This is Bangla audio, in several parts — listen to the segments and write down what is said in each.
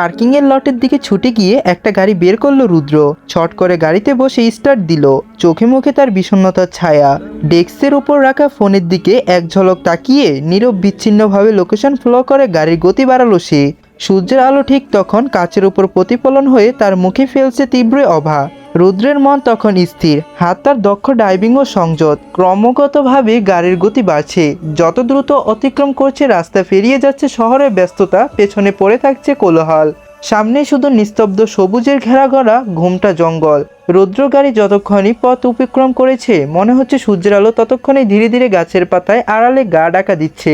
পার্কিং এর লটের দিকে ছুটে গিয়ে একটা গাড়ি বের করল রুদ্র। ছট করে গাড়িতে বসে স্টার্ট দিল। চোখে মুখে তার বিষণ্নতার ছায়া। ডেস্কের উপর রাখা ফোনের দিকে এক ঝলক তাকিয়ে নীরব বিচ্ছিন্নভাবে লোকেশন ফ্লো করে গাড়ির গতি বাড়ালো সে। সূর্যের আলো ঠিক তখন কাচের উপর প্রতিফলন হয়ে তার মুখে ফেলছে তীব্র অভা রুদ্রের মন তখন স্থির, হাত তার দক্ষ ডাইভিং ও সংযত। ক্রমাগতভাবে গাড়ির গতি বাড়ছে। যত দ্রুত অতিক্রম করছে, রাস্তা ফেরিয়ে যাচ্ছে, শহরের ব্যস্ততা পেছনে পড়ে থাকছে কোলাহল। সামনে শুধু নিস্তব্ধ সবুজের ঘেরা গড়া ঘুমটা জঙ্গল। রৌদ্র গাড়ি যতক্ষণই পথ অতিক্রম করেছে, মনে হচ্ছে সূর্যের আলো ততক্ষণই ধীরে ধীরে গাছের পাতায় আড়ালে গা ডাকা দিচ্ছে।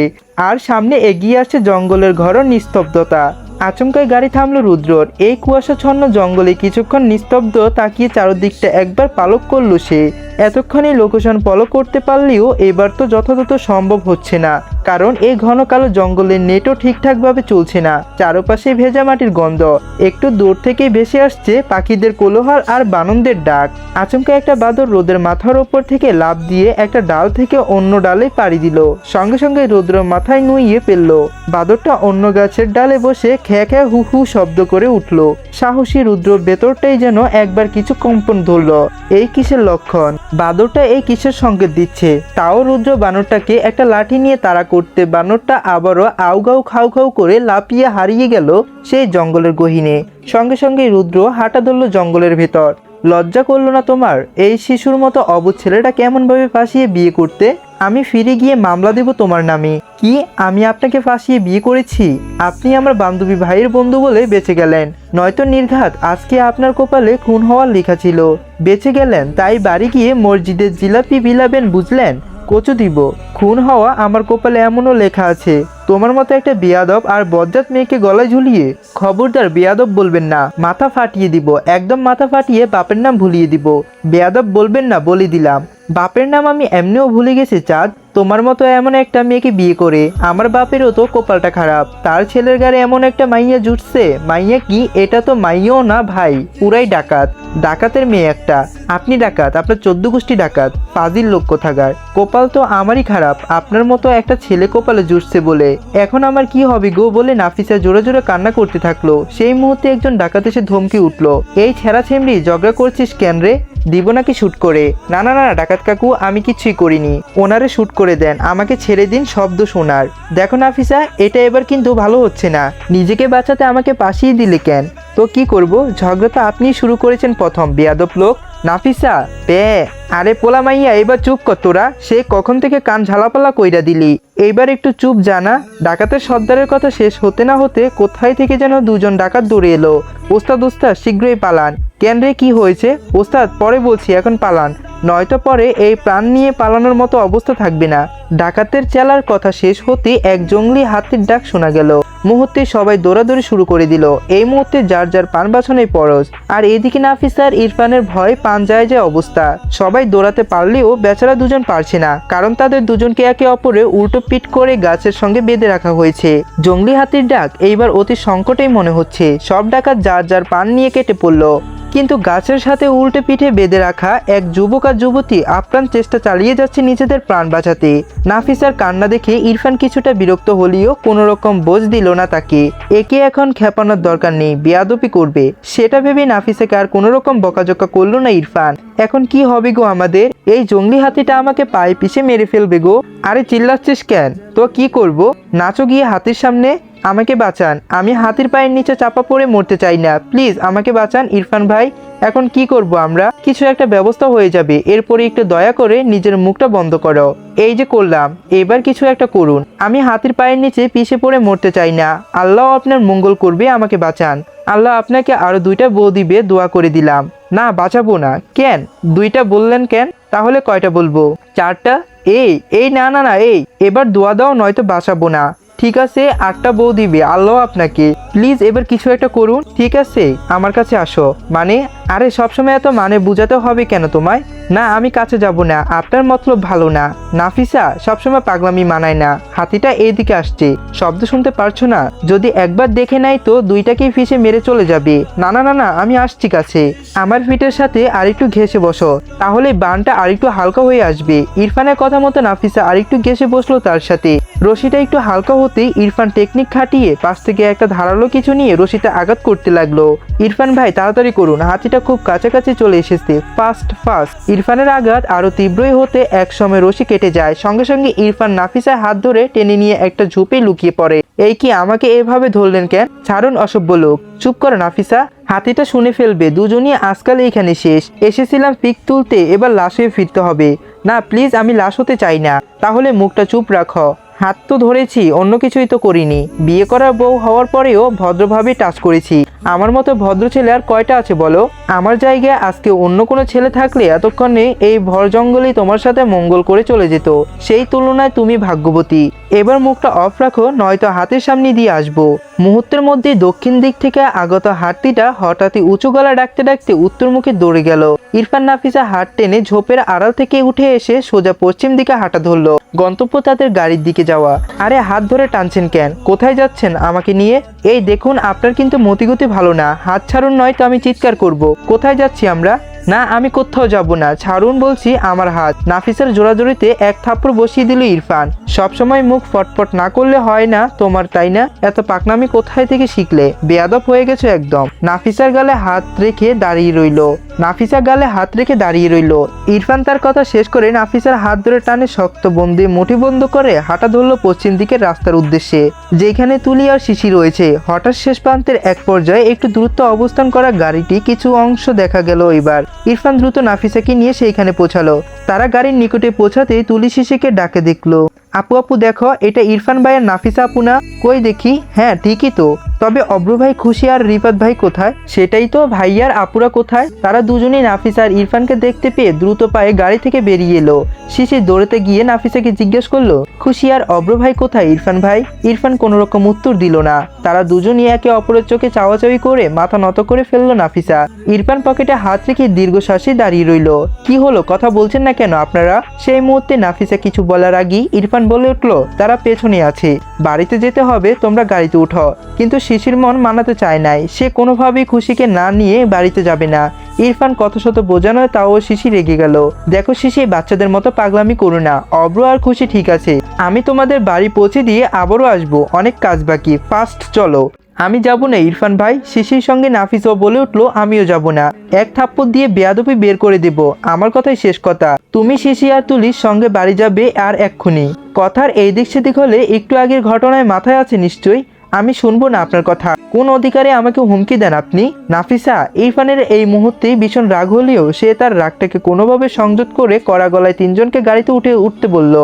আর সামনে এগিয়ে আসছে জঙ্গলের ঘর নিস্তব্ধতা। আচমকায় গাড়ি থামলো রুদ্রর। এই কুয়াশাচ্ছন্ন জঙ্গলে কিছুক্ষণ নিস্তব্ধ তাকিয়ে চারদিকটা একবার পালক করল সে। এতক্ষণে লোকেশন ফলো করতে পারলেও এবার তো যথাযথ সম্ভব হচ্ছে না। কারণ এই ঘন কালো জঙ্গলের নেটও ঠিকঠাকভাবে চলছে না। চারপাশে ভেজা মাটির গন্ধ। একটু দূর থেকেই ভেসে আসছে পাখিদের কোলোহার আর বানন্দের ডাক। আচমকা একটা বাদর রোদের মাথার ওপর থেকে লাফ দিয়ে একটা ডাল থেকে অন্য ডালে পাড়ি দিল। সঙ্গে সঙ্গে রৌদ্র মাথায় নুইয়ে ফেলল। বাদরটা অন্য গাছের ডালে বসে খেয়া খেয়া হু হু শব্দ করে উঠল। সাহসী রুদ্র ভেতরটাই যেন একবার কিছু কম্পন ধরল। এই কিসের লক্ষণ? বাদরটা এই কিসের সংকেত দিচ্ছে? তাও রুদ্র বানরটাকে একটা লাঠি নিয়ে তাড়া করতে বানরটা আবারও আউগাউ খাউ খাউ করে লাপিয়ে হারিয়ে গেল সেই জঙ্গলের গহিনে। সঙ্গে সঙ্গে রুদ্র হাঁটা ধরল জঙ্গলের ভেতর। লজ্জা করল না তোমার? এই শিশুর মতো অবুধ ছেলেটা কেমনভাবে ফাঁসিয়ে বিয়ে করতে? আমি ফিরে গিয়ে মামলা দেব তোমার নামে। কি, আমি আপনাকে ফাঁসিয়ে বিয়ে করেছি? আপনি আমার বান্ধবী ভাইয়ের বন্ধু বলে বেঁচে গেলেন। নয়তো নির্ঘাত আজকে আপনার কপালে খুন হওয়ার লেখা ছিল। বেঁচে গেলেন, তাই বাড়ি গিয়ে মসজিদের জিলাপি বিলাবেন বুঝলেন? কচু দিব। খুন হওয়া আমার কপালে এমনও লেখা আছে। তোমার মতো একটা বিয়াদব আর বজ্জাত মেয়েকে গলায় ঝুলিয়ে খবরদার বেয়াদব বলবেন না। মাথা ফাটিয়ে দিব, একদম মাথা ফাটিয়ে বাপের নাম ভুলিয়ে দিব। বেয়াদব বলবেন না, বলে দিলাম। বাপের নাম আমি এমনিও ভুলে গেছি, চাঁদ। তোমার মতো এমন একটা মেয়েকে বিয়ে করে, আমার বাপেরও তো কপালটা খারাপ। তার ছেলের গাড়ি এমন একটা মাইয়া জুটছে। মাইয়া কি? এটা তো মাইয়াও না, ভাই। পুরাই ডাকাত। ডাকাতের মেয়ে একটা। আপনি ডাকাত, আপনার চোদ্দ গোষ্ঠী ডাকাত পাজির লোক কোথাকার। কপাল তো আমারই খারাপ। আপনার মতো একটা ছেলে কপালে জুটছে বলে। এখন আমার কি হবে গো বলে নাফিসা জোরে জোরে কান্না করতে থাকল। সেই মুহূর্তে একজন ডাকাত এসে ধমকি উঠল। এই ছেঁড়া ছেমড়ি ঝগড়া করছিস কেন রে? দিব নাকি শ্যুট করে? না না না, ডাকাত কাকু, আমি কিছুই করিনি। ওনারে শ্যুট করে দেন, আমাকে ছেড়ে দিন শব্দ শোনার। দেখো নাফিসা এটা এবার কিন্তু ভালো হচ্ছে না। নিজেকে বাঁচাতে আমাকে পাশিয়ে দিলে কেন? তো কি করব? ঝগড়া তো আপনিই শুরু করেছেন প্রথম, বেয়াদব লোক। নাফিসা বে, আরে পোলা মাইয়া, এবার চুপ কর তোরা। সে কখন থেকে কান ঝালাপালা কইরা দিলি? এইবার একটু চুপ জানা। ডাকাতের সর্দারের কথা শেষ হতে না হতে কোথায় থেকে যেন দুজন ডাকাত দৌড়ে এলো? ওস্তাদ ওস্তাদ, শীঘ্রই পালান। কেন রে কি হয়েছে? ওস্তাদ পরে বলছি এখন পালান। নয়তো পরে এই প্রাণ নিয়ে পালানোর মতো অবস্থা থাকবে না। ডাকাতের চেলার কথা শেষ হতে এক জঙ্গলি হাতির ডাক শোনা গেল। মুহূর্তে সবাই দৌড়াদৌড়ি শুরু করে দিল। এই মুহূর্তে যার যার পান বাছনে পরশ। আর এদিকে নাফিসার ইরফানের ভয় পান যায় যে অবস্থা। সবাই দৌড়াতে পারলেও বেচারা দুজন পারছে না, কারণ তাদের দুজনকে একে অপরে উল্টো পিট করে গাছের সঙ্গে বেঁধে রাখা হয়েছে। জঙ্গলি হাতির ডাক এইবার অতি সংকটেই মনে হচ্ছে। সব ডাকাত যার যার পান নিয়ে কেটে পড়ল। কিন্তু গাছের সাথে উল্টে পিঠে বেঁধে রাখা এক যুবক আর যুবতী আপ্রাণ চেষ্টা চালিয়ে যাচ্ছে নিজেদের প্রাণ বাঁচাতে। নাফিসার কান্না দেখে ইরফান কিছুটা বিরক্ত হলেও কোনো রকম বোঝ দিল না তাকে। একে এখন খেপানোর দরকার নেই, বেয়াদপি করবে। সেটা ভেবে নাফিসাকে আর কোনো রকম বকাঝকা করল না ইরফান। এখন কি হবে গো আমাদের? এই জঙ্গলি হাতিটা আমাকে পায়ে পিষে মেরে ফেলবে গো। আরে চিল্লাচ্ছিস কেন? তো কি করব? নাচো গিয়ে হাতির সামনে। আমাকে বাঁচান। আমি হাতির পায়ের নিচে চাপা পড়ে মরতে চাই না। প্লিজ আমাকে বাঁচান ইরফান ভাই। এখন কি করব আমরা? কিছু একটা ব্যবস্থা হয়ে যাবে। এরপরে একটু দয়া করে নিজের মুখটা বন্ধ করো। এই যে করলাম, এবার কিছু একটা করুন। আমি হাতির পায়ের নিচে পিছে পড়ে মরতে চাই না। আল্লাহ আপনার মঙ্গল করবে, আমাকে বাঁচান। আল্লাহ আপনাকে আরও দুইটা বউ দিবে, দোয়া করে দিলাম। না, বাঁচাবো না। কেন? দুইটা বললেন কেন? তাহলে কয়টা বলব? চারটা? এই এই, না না না, এই। এবার দোয়া দাও, নয়তো বাঁচাবো না। ঠিক আছে আটটা বউ দিবে, আল্লাহ আপনাকে। প্লিজ, এবার কিছু একটা করুন, ঠিক আছে? আমার কাছে আসো। মানে আরে, সবসময় এত মানে বুঝাতে হবে কেন তোমায়? না, আমি কাছে যাব না, আপনার মতলব ভালো না। নাফিসা, সবসময় পাগলামি মানায় না। হাতিটা এইদিকে আসছে। শব্দ শুনতে পারছ না? যদি একবার দেখে নাই তো দুইটাকেই ফিসে মেরে চলে যাবে। না না না না, আমি আসছি কাছে। আমার ফিটের সাথে আরেকটু ঘেসে বসো। তাহলে বানটা আরেকটু হালকা হয়ে আসবে। ইরফানের কথা মতো নাফিসা আরেকটু ঘেসে বসল তার সাথে। রশিটা একটু হালকা হতেই ইরফান টেকনিক খাটিয়ে পাশ থেকে একটা ধারালো কিছু নিয়ে রশিটা আঘাত করতে লাগল। ইরফান ভাই, তাড়াতাড়ি করুন, হাতিটা খুব কাছাকাছি চলে এসেছে। ফাস্ট ফাস্ট ইরফানের আঘাত আরও তীব্রই হতে একসময় রশি কেটে যায়। সঙ্গে সঙ্গে ইরফান নাফিসার হাত ধরে টেনে নিয়ে একটা ঝুপে লুকিয়ে পড়ে। এই কি আমাকে এভাবে ধরলেন কেন? ছাড়ুন অসভ্য লোক। চুপ করো নাফিসা, হাতিটা শুনে ফেলবে, দুজনই আজকাল এখানে শেষ। এসেছিলাম পিক তুলতে, এবার লাশ হয়ে ফিরতে হবে। না, প্লিজ, আমি লাশ হতে চাই না। তাহলে মুখটা চুপ রাখো। হাত তো ধরেছি, অন্য কিছুই তো করিনি। বিয়ে করার বউ হওয়ার পরেও ভদ্রভাবে টাচ করেছি। আমার মতো ভদ্র ছেলে আর কয়টা আছে বলো? আমার জায়গায় আজকে অন্য কোনো ছেলে থাকলে এতক্ষণে এই ভর জঙ্গলেই তোমার সাথে মঙ্গল করে চলে যেত। সেই তুলনায় তুমি ভাগ্যবতী। এবার মুখটা অফ রাখো, নয়তো হাতের সামনে দিয়ে আসব। মুহূর্তের মধ্যে দক্ষিণ দিক থেকে আগত হাটটিটা হঠাৎই উঁচু গলা ডাকতে ডাকতে উত্তরমুখে দৌড়ে গেল। ইরফান নাফিসা হাট টেনে ঝোপের আড়াল থেকে উঠে এসে সোজা পশ্চিম দিকে হাঁটা ধরলো। গন্তব্য তাদের গাড়ির দিকে যাওয়া। আরে, হাত ধরে টানছেন কেন? কোথায় যাচ্ছেন আমাকে নিয়ে? এই দেখুন, আপনার কিন্তু মতিগতি ভালো না। হাত ছাড়ুন নয় তো আমি চিৎকার করব। কোথায় যাচ্ছি আমরা? না, আমি কোথাও যাব না। ছাড়ুন বলছি আমার হাত। নাফিসের জোড়াজোড়িতে এক থাপ্পড় বসিয়ে দিল ইরফান। সবসময় মুখ ফটফট না করলে হয় না তোমার, তাই না? এত পাকনামি কোথায় থেকে শিখলে? বেয়াদব হয়ে গেছো একদম। নাফিসার গালে হাত রেখে দাঁড়িয়ে রইল। নাফিসা গালে হাত রেখে দাঁড়িয়ে রইল। ইরফান তার কথা শেষ করে নাফিসার হাত ধরে টানে শক্ত বন্দি, মুঠি বন্ধ করে হাঁটা ধরলো পশ্চিম দিকের রাস্তার উদ্দেশ্যে। যেখানে তুলি আর শিশি রয়েছে। হঠাৎ শেষ প্রান্তের এক পর্যায়ে একটু দ্রুত অবস্থান করা গাড়িটি কিছু অংশ দেখা গেল এবার। ইরফান দ্রুত নাফিসাকে নিয়ে সেইখানে পৌঁছালো। তারা গাড়ির নিকটে পৌঁছাতেই তুলি শিশিকে ডাকে দেখল। আপু আপু, দেখো, এটা ইরফান ভাইয়ের নাফিসা আপু না? কই দেখি? হ্যাঁ ঠিকই তো। তবে অব্র ভাই খুশি আর রিফাত ভাই কোথায়? সেটাই তো ভাইয়ার আপুরা কোথায়? তারা দুজনেই নাফিসা আর ইরফানকে দেখতে পেয়ে দ্রুত পায়ে গাড়ি থেকে বেরিয়ে এলো। শিশির দৌড়েতে গিয়ে নাফিসাকে জিজ্ঞেস করল, খুশি আর অব্র ভাই কোথায় ইরফান ভাই? ইরফান কোনো রকম উত্তর দিল না। তারা দুজনই একে অপরের চোখে চাওয়াচাওয়ি করে মাথা নত করে ফেলল নাফিসা। ইরফান পকেটে হাত রেখে দীর্ঘশ্বাসে দাঁড়িয়ে রইল। কি হলো? কথা বলছেন না কেন আপনারা? সেই মুহূর্তে নাফিসা কিছু বলার আগেই ইরফান বলে উঠল, তারা পেছনে আছে। বাড়িতে যেতে হবে, তোমরা গাড়িতে উঠো। কিন্তু শিশির মন মানাতে চায় নাই। সে কোনোভাবেই খুশিকে না নিয়ে বাড়িতে যাবে না। ইরফান কত শত বোঝানোয় তাও শিশি রেগে গেল। দেখো শিশি বাচ্চাদের মতো পাগলামি করো না। অব্র আর খুশি ঠিক আছে। আমি তোমাদের বাড়ি পৌঁছে দিয়ে আবারও আসব। অনেক কাজ বাকি। ফাস্ট চলো। আমি যাব না, ইরফান ভাই। শিশির সঙ্গে নাফিসও বলে উঠল, আমিও যাব না। এক থাপ্পড় দিয়ে বেয়াদপি বের করে দেব। আমার কথাই শেষ কথা। তুমি শিশি আর তুলির সঙ্গে বাড়ি যাবে আর এক্ষুনি। কথার এই দিক সেদিক হলে একটু আগের ঘটনায় মাথায় আছে নিশ্চয়ই। আমি শুনব না আপনার কথা। কোন অধিকারে আমাকে হুমকি দেন আপনি? নাফিসা, ইরফানের এই মুহূর্তে ভীষণ রাগ হলেও সে তার রাগটাকে কোনোভাবে সংযত করে কড়া গলায় তিনজনকে গাড়িতে উঠে উঠতে বলল,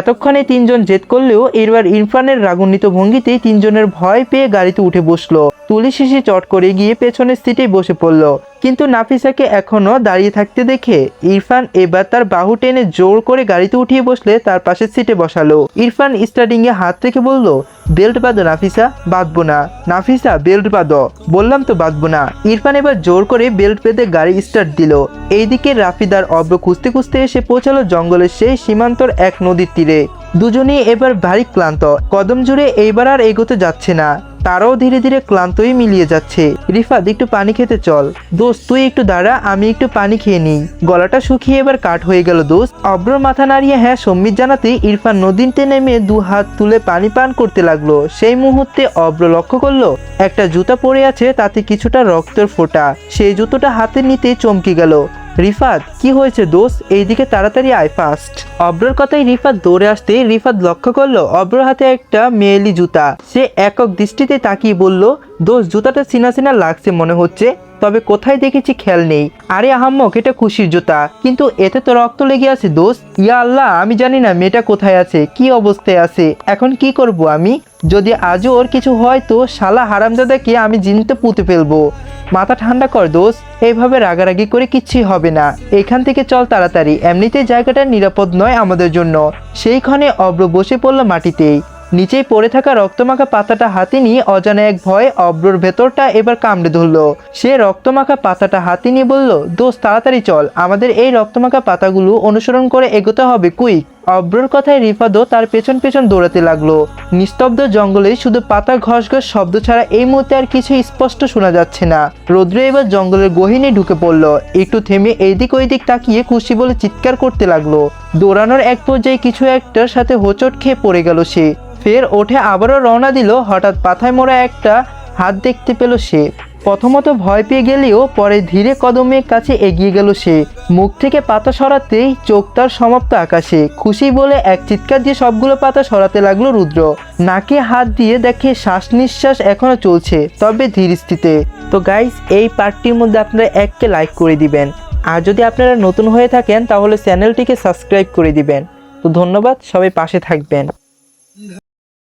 এতক্ষণে তিনজন জেদ করলেও এরবার ইরফানের রাগান্বিত ভঙ্গিতেই তিনজনের ভয় পেয়ে গাড়িতে উঠে বসল। তুলি শিশি চট করে গিয়ে পেছনের সিটে বসে পড়ল। কিন্তু নাফিসাকে এখনও দাঁড়িয়ে থাকতে দেখে ইরফান এবার তার বাহু টেনে জোর করে গাড়িতে উঠিয়ে বসলে তার পাশের সিটে বসালো। ইরফান স্টার্টিং এ হাত রেখে বলল, বেল্ট বাঁধো নাফিসা, বাঁধবো না। নাফিসা, বেল্ট বাঁধো। বললাম তো বাঁধবো না। ইরফান এবার জোর করে বেল্ট বেঁধে গাড়ি স্টার্ট দিল। এইদিকে রাফিদার অব্র খুঁজতে খুঁজতে এসে পৌঁছালো জঙ্গলের সেই সীমান্তর এক নদীর তীরে। দুজনেই এবার ভারী ক্লান্ত। কদম জুড়ে এইবার আর এগোতে যাচ্ছে না। তারাও ধীরে ধীরে ক্লান্তই মিলিয়ে যাচ্ছে। রিফাত, একটু পানি খেতে চল। দোস্ত, তুই একটু দাঁড়া, আমি একটু পানি খেয়ে নিই। গলাটা শুকিয়ে এবার কাঠ হয়ে গেল, দোস্ত। অব্র মাথা নাড়িয়ে হ্যাঁ সম্মিত জানাতে ইরফান নদীতে নেমে দু হাত তুলে পানি পান করতে লাগল। সেই মুহূর্তে অব্র লক্ষ্য করল, একটা জুতা পরে আছে, তাতে কিছুটা রক্তের ফোঁটা। সেই জুতোটা হাতে নিতে চমকে গেল। রিফাত, কি হয়েছে দোষ এইদিকে তাড়াতাড়ি আয় ফাস্ট অব্রর কথাই রিফাত দৌড়ে আসতে রিফাত লক্ষ্য করল অব্রর হাতে একটা মেয়েলি জুতা। সে একক দৃষ্টিতে তাকিয়ে বলল দোষ জুতাটা সিনা সিনা লাগছে মনে হচ্ছে। তবে কোথায় দেখেছি খেয়াল নেই। আরে আহাম্মক, এটা খুশির জুতা। কিন্তু এতে তো রক্ত লেগে আছে দোষ ইয়া আল্লাহ, আমি জানি না মেয়েটা কোথায় আছে, কি অবস্থায় আছে। এখন কি করব আমি? যদি আজও ওর কিছু হয় তো শালা হারামজাদাকে আমি জিনতে পুঁতে ফেলব। মাথা ঠান্ডা কর দোষ এইভাবে রাগারাগি করে কিচ্ছুই হবে না। এখান থেকে চল তাড়াতাড়ি। এমনিতে জায়গাটা নিরাপদ নয় আমাদের জন্য। সেইখানে অব্র বসে পড়ল মাটিতেই। নিচেই পড়ে থাকা রক্তমাখা পাতাটা হাতে নিয়ে অজানা এক ভয়ে অব্রর ভেতরটা এবার কামড়ে ধরল। সে রক্তমাখা পাতাটা হাতে নিয়ে বলল, দোস্ত, তাড়াতাড়ি চল, আমাদের এই রক্তমাখা পাতাগুলো অনুসরণ করে এগোতে হবে, কুইক। অব্রর কথায় রিফাদও তার পেছন পেছন দৌড়াতে লাগল। নিস্তব্ধ জঙ্গলে শুধু পাতা ঘস ঘস শব্দ ছাড়া এই মুহূর্তে আর কিছু স্পষ্ট শোনা যাচ্ছে না। রৌদ্র এবার জঙ্গলের গহিনে ঢুকে পড়ল। একটু থেমে এইদিক ওইদিক তাকিয়ে খুশি বলে চিৎকার করতে লাগল। দৌড়ানোর এক পর্যায়ে কিছু একটার সাথে হোঁচট খেয়ে পড়ে গেল সে। ফের ওঠে আবারও রওনা দিল হঠাৎ পাথায় মোড়া একটা হাত দেখতে পেল সে। প্রথমত ভয় পেয়ে গেলেও পরে ধীরে কদমের কাছে এগিয়ে গেল সে। মুখ থেকে পাতা সরাতেই চোখ তার সমাপ্ত আকাশে। খুশি বলে এক চিৎকার দিয়ে সবগুলো পাতা সরাতে লাগল রুদ্র। নাকে হাত দিয়ে দেখে শ্বাস নিঃশ্বাস এখনও চলছে, তবে ধীর স্থিতে। তো গাইস এই পার্টটির মধ্যে আপনারা এককে লাইক করে দিবেন। আর যদি আপনারা নতুন হয়ে থাকেন, তাহলে চ্যানেলটিকে সাবস্ক্রাইব করে দিবেন। তো ধন্যবাদ, সবাই পাশে থাকবেন।